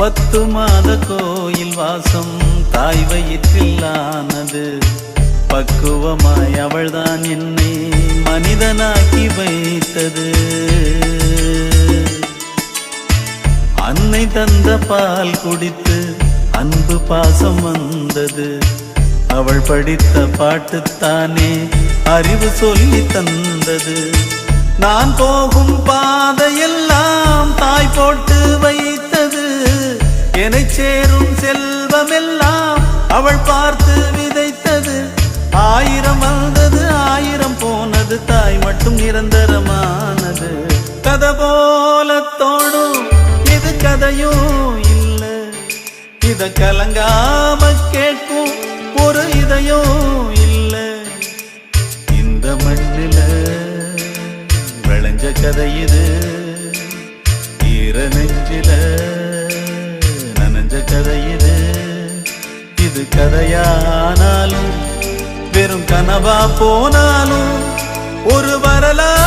பத்து மாத கோயில் வாசம் தாய் வயிற்றில் ஆனது பக்குவமாய் அவள்தான் என்னை மனிதனாக்கி வைத்தது. அன்னை தந்த பால் குடித்து அன்பு பாசம் வந்தது. அவள் படித்த பாட்டுத்தானே அறிவு சொல்லி தந்தது. நான் போகும் பாதையெல்லாம் தாய் போட்டு அவள் பார்த்து விதைத்தது. ஆயிரம் வந்தது ஆயிரம் போனது. தாய் மட்டும் நிரந்தரமானது. கதை போல தோணும் இது கதையும் இல்லை. இத கலங்காம கேட்கும் ஒரு இதயம் இல்ல. இந்த மண்ணில விளைஞ்ச கதை இது. ஈர நெஞ்சில நனைஞ்ச கதை இது கதையானாலும் வெறும் கனவா போனாலும் ஒரு வரலாறு